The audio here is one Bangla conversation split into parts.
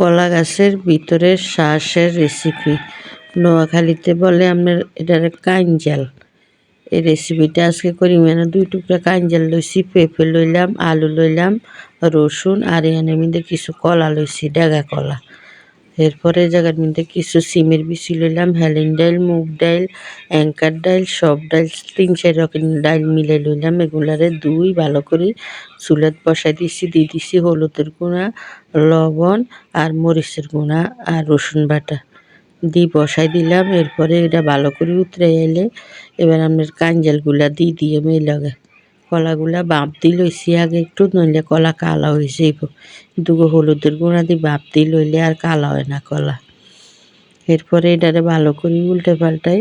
কলা গাছের ভিতরে শ্বাসের রেসিপি নোয়াখালীতে বলে আপনার এটার কাঞ্জাল এই রেসিপিটা আজকে করি মানে দুই টুকরা কাঞ্জাল লইছি, পেঁপে লইলাম, আলু লইলাম, রসুন, আর এখানে মধ্যে কিছু কলা লইছি, ডাগা কলা। এরপরে জায়গার মধ্যে কিছু সিমের বিচি লইলাম, হেলিন ডাইল, মুগ ডাইল, অ্যাঙ্কার ডাইল, সব ডাইল, তিন চার রকম ডাইল মিলে লইলাম। এগুলারে দুই ভালো করে চুলাত বসাই দিছি, দিয়ে দিছি হলুদের গুঁড়া, লবণ আর মরিচের গুঁড়া আর রসুন বাটা। দিয়ে বসাই দিলাম, এরপরে এটা ভালো করে উতরে এলে এবার আপনার কাঞ্জালগুলা দিয়ে দিয়ে মেয়ে লাগে। কলাগুলা বাপ দিয়ে লইছি আগে একটু, নইলে কলা কালা হয়ে যাইব দুগো হলুদের গুঁড়া দিয়ে বাপ দিয়ে লইলে আর কালা হয় না কলা। এরপরে এটারে ভালো করে উল্টে পাল্টাই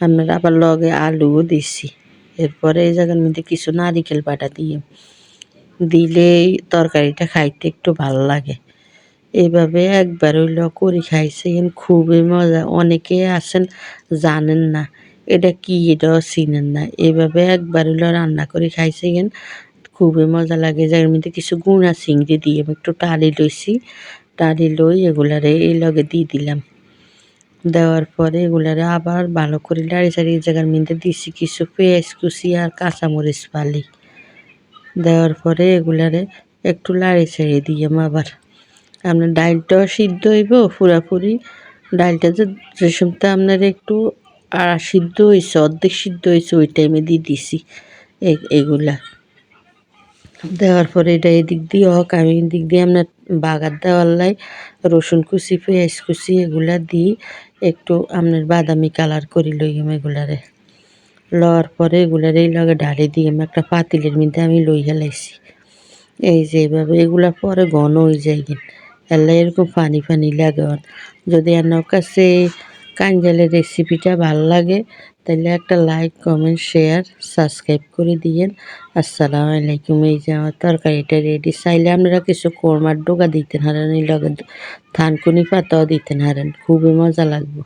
আপনার আবার লগে আলুও দিছি। এরপরে এই জায়গার মধ্যে কিছু নারিকেল বাটা দিয়ে দিলেই তরকারিটা খাইতে একটু ভালো লাগে। এভাবে একবার হইল করে খাইছেন খুবই মজা। অনেকে আছেন জানেন না এটা কি এটাও চিনেন না। এভাবে একবার হইল রান্না করে খাইছেন খুবই মজা লাগে। যার মধ্যে কিছু গুঁড়া চিংড়ি দিয়ে আমি একটু টালি লইছি। টালি লই এগুলারে এই লগে দিয়ে দিলাম। দেওয়ার পরে এগুলারে আবার ভালো করে লাড়ি চাড়ি জায়গার মধ্যে দিছি কিছু পেঁয়াজ কুচি আর কাঁচামরিচ পালি দেওয়ার পরে এগুলারে একটু লাড়ি চাড়িয়ে দিলাম আবার। আপনার ডাইলটাও সিদ্ধ হইব পুরাপুরি। ডাইলটা যে রেশমটা আপনার একটু আর সিদ্ধ হয়েছে অর্ধেক সিদ্ধ হয়েছে ওই টাইমে দিয়ে দিছি এগুলা। দেওয়ার পরে এটা এদিক দিয়ে হোক, আমি এদিক দিয়ে আপনার বাগার দেওয়ার লাই, রসুন কুচি, পেঁয়াজ কুচি এগুলা দিই, একটু আপনার বাদামি কালার করি লইম এগুলারে। লওয়ার পরে এগুলার এই লগে ঢালি দিয়ে একটা পাতিলের মধ্যে আমি লই হেলাইছি এই যে এইভাবে এগুলা পরে ঘন হয়ে যায় এলা এরকম পানি পানি লাগে যদি আপনার কাছে কাঞ্জালের রেসিপিটা ভালো লাগে তাহলে একটা লাইক কমেন্ট শেয়ার সাবস্ক্রাইব করে দিয়েন। আসসালামু আলাইকুম। এই যে আমার তরকারিটা রেডি চাইলে আপনারা কিছু কোরমার ডোগা দিতেন হারেন, এই লগে থানকুনি পাতাও দিতেন হারেন। খুবই মজা লাগবে।